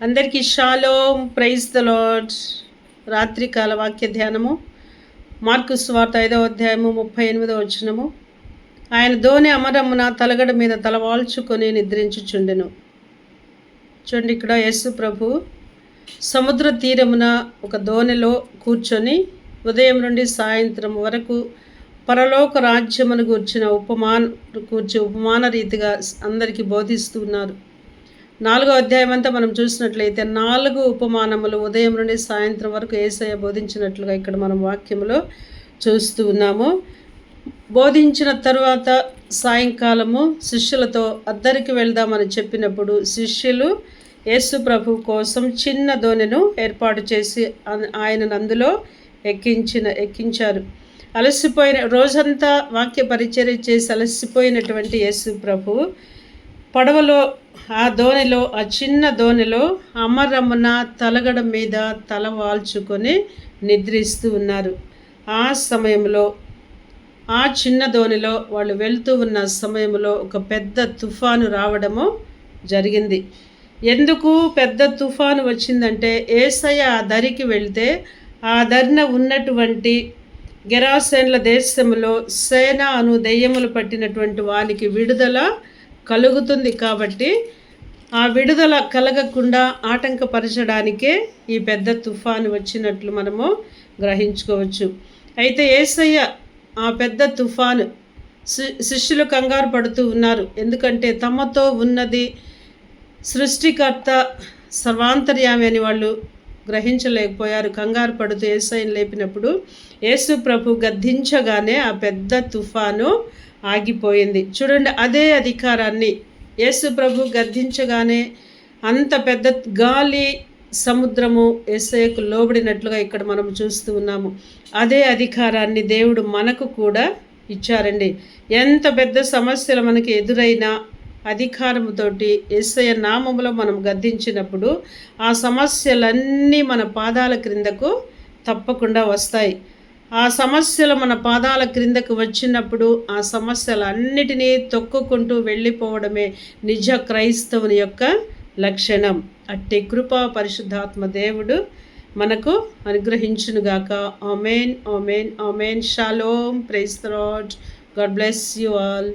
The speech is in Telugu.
అందరికీ షాలోమ్ ప్రైజ్ ద లార్డ్. రాత్రికాల వాక్య ధ్యానము మార్కు స్వార్త ఐదవ అధ్యాయము ముప్పై ఎనిమిదో వచ్చినము ఆయన ధోని అమరమున తలగడ మీద తలవాల్చుకొని నిద్రించుచుండెను. చూడండి ఇక్కడ యేసు ప్రభు సముద్ర తీరమున ఒక దోణిలో కూర్చొని ఉదయం నుండి సాయంత్రం వరకు పరలోక రాజ్యమును కూర్చిన ఉపమాన కూర్చి ఉపమాన రీతిగా అందరికీ బోధిస్తున్నారు నాలుగో అధ్యాయం అంతా మనం చూసినట్లయితే నాలుగు ఉపమానములు ఉదయం నుండి సాయంత్రం వరకు ఏసయ్య బోధించినట్లుగా ఇక్కడ మనం వాక్యంలో చూస్తూ ఉన్నాము. బోధించిన తర్వాత సాయంకాలము శిష్యులతో అద్దరికి వెళ్దామని చెప్పినప్పుడు శిష్యులు యేసు ప్రభు కోసం చిన్న దోణిను ఏర్పాటు చేసి ఆయనను అందులో ఎక్కించిన ఎక్కించారు. అలసిపోయిన రోజంతా వాక్య పరిచర్య చేసి అలసిపోయినటువంటి యేసు ప్రభు పడవలో ఆ దోణిలో ఆ చిన్న దోణిలో అమరమ్మన తలగడ మీద తల వాల్చుకొని నిద్రిస్తూ ఉన్నారు. ఆ సమయంలో ఆ చిన్న దోణిలో వాళ్ళు వెళ్తూ ఉన్న సమయంలో ఒక పెద్ద తుఫాను రావడము జరిగింది. ఎందుకు పెద్ద తుఫాను వచ్చిందంటే ఏసయ్య ఆ దరికి వెళ్తే ఆ దరిన ఉన్నటువంటి గెరాసేన్ల దేశంలో సేన అను దెయ్యములు పట్టినటువంటి వానికి విడుదల కలుగుతుంది కాబట్టి ఆ విడుదల కలగకుండా ఆటంకపరచడానికే ఈ పెద్ద తుఫాను వచ్చినట్లు మనము గ్రహించుకోవచ్చు. అయితే ఏసయ్య ఆ పెద్ద తుఫాను శిష్యులు కంగారు పడుతూ ఉన్నారు. ఎందుకంటే తమతో ఉన్నది సృష్టికర్త సర్వాంతర్యామి అని వాళ్ళు గ్రహించలేకపోయారు. కంగారు పడుతూ ఏసైని లేపినప్పుడు యేసు ప్రభు గద్దించగానే ఆ పెద్ద తుఫాను ఆగిపోయింది. చూడండి అదే అధికారాన్ని యేసు ప్రభు గద్దించగానే అంత పెద్ద గాలి సముద్రము ఎస్ఐకు లోబడినట్లుగా ఇక్కడ మనం చూస్తూ ఉన్నాము. అదే అధికారాన్ని దేవుడు మనకు కూడా ఇచ్చారండి. ఎంత పెద్ద సమస్యలు మనకి ఎదురైనా అధికారముతోటి ఎస్ఐ నామములో మనం గద్దించినప్పుడు ఆ సమస్యలన్నీ మన పాదాల క్రిందకు తప్పకుండా వస్తాయి. ఆ సమస్యలు మన పాదాల క్రిందకు వచ్చినప్పుడు ఆ సమస్యలన్నిటినీ తొక్కుకుంటూ వెళ్ళిపోవడమే నిజ క్రైస్తవుని యొక్క లక్షణం. అట్టి కృపా పరిశుద్ధాత్మ దేవుడు మనకు అనుగ్రహించునుగాక. Amen amen amen. Shalom praise God bless you all.